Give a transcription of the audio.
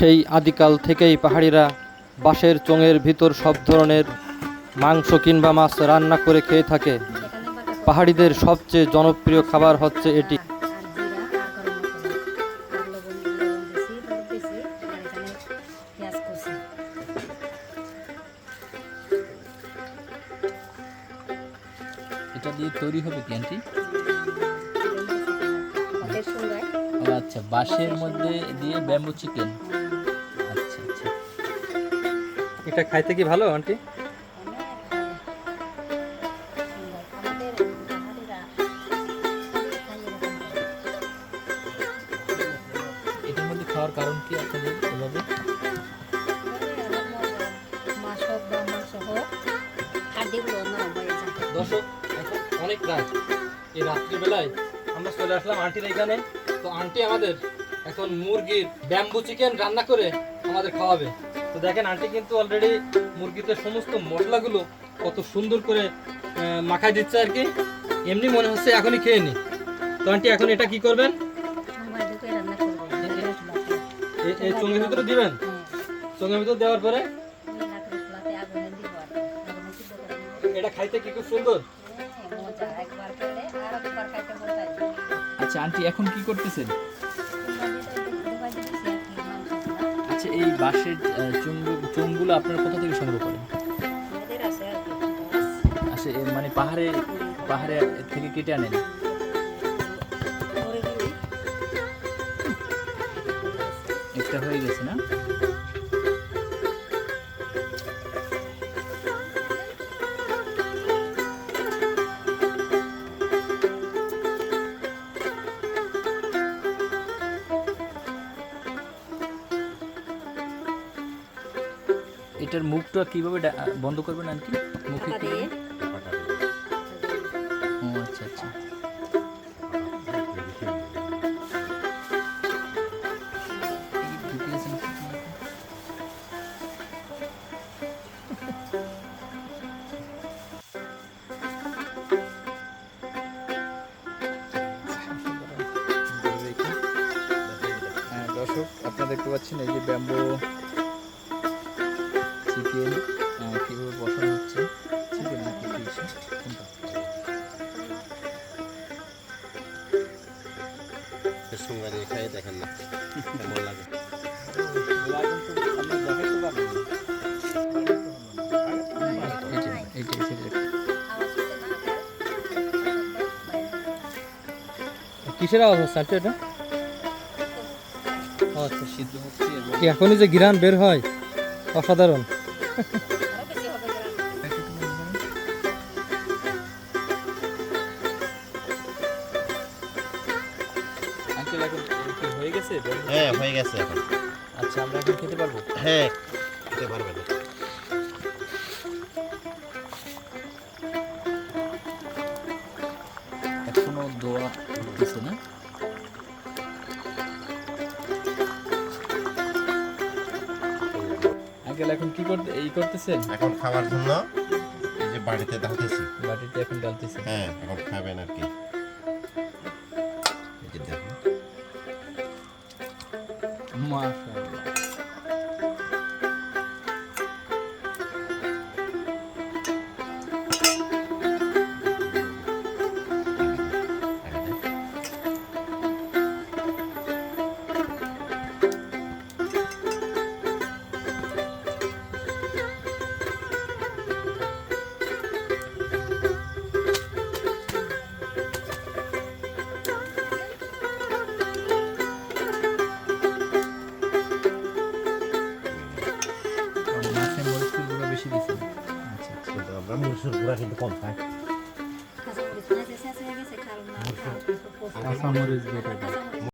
সেই আদিকাল থেকেই পাহাড়িরা বাঁশের চোঙের ভিতর সব ধরনের মাংস কিংবা মাছ রান্না করে খেয়ে থাকে। পাহাড়িদের সবচেয়ে জনপ্রিয় খাবার হচ্ছে এটি। এটা দিয়ে তৈরি হবে কি আচ্ছা বাঁশের মধ্যে দিয়ে ব্যাম্বু চিকেন আচ্ছা আচ্ছা। এটা খাইতে কি ভালো আন্টি? এটার মধ্যে খাওয়ার কারণ কি আপনাদের এভাবে? দর্শক এখন অনেক রাত। এই রাত্রিবেলায় আমরা চলে আসলাম আন্টির এখানে। তো আন্টি আমাদের এখন মুরগির ব্যাম্বু চিকেন রান্না করে আমাদের খাওয়াবে। তো দেখেন আন্টি কিন্তু অলরেডি মুরগিতে সমস্ত মশলাগুলো কত সুন্দর করে মাখায় দিচ্ছে আর কি। এমনি মনে হচ্ছে এখনই খেয়ে নি। তো আন্টি এখন এটা কি করবেন? এই চোঙের ভিতরে দিবেন? চোঙের ভিতরে দেওয়ার পরে? এটা খাইতে কি খুব সুন্দর? আচ্ছা আন্টি এখন কি করতেছেন? আচ্ছা এই বাঁশের চুমগুলো আপনারা কোথা থেকে সংগ্রহ করেন? আচ্ছা মানে পাহাড়ে পাহাড়ে থেকে কেটে আনেন? একটা হয়ে গেছে না? এটার মুখটা কীভাবে ডা- বন্ধ করবেন আন্টি মুখে? ও আচ্ছা আচ্ছা? হ্যাঁ, দর্শক আপনারা দেখতে পাচ্ছেন এই যে ব্যাম্বো চিকেন কীভাবে বসানো হচ্ছে? চিকেন নাকি ফিশ কোনটা? সঙ্গে খাই দেখেন না কেমন লাগে। কিসের আওয়াজ হচ্ছে? আন্টি এটা? আচ্ছা সিদ্ধ হচ্ছে এখনই যে ঘিরান বের হয়? অসাধারণ। হয়ে হ্যাঁ গেছে এখন। আচ্ছা আমরা এখন খেতে পারব হ্যাঁ খেতে পারবেন এখনও দোয়া উঠতেছে না? আঙ্কেল এখন কি করতে এই করতেছেন? এখন খাওয়ার জন্য এই যে বাড়িতে ডালতেছি। বাটিতে এখন ডালতেছেন? হ্যাঁ এখন খাবেন আর কি। মাশাআল্লাহ। আচ্ছা আচ্ছা কিন্তু আমরা মুসুর গুঁড়া কিন্তু কম খাই কাঁচা মরিচ বেটে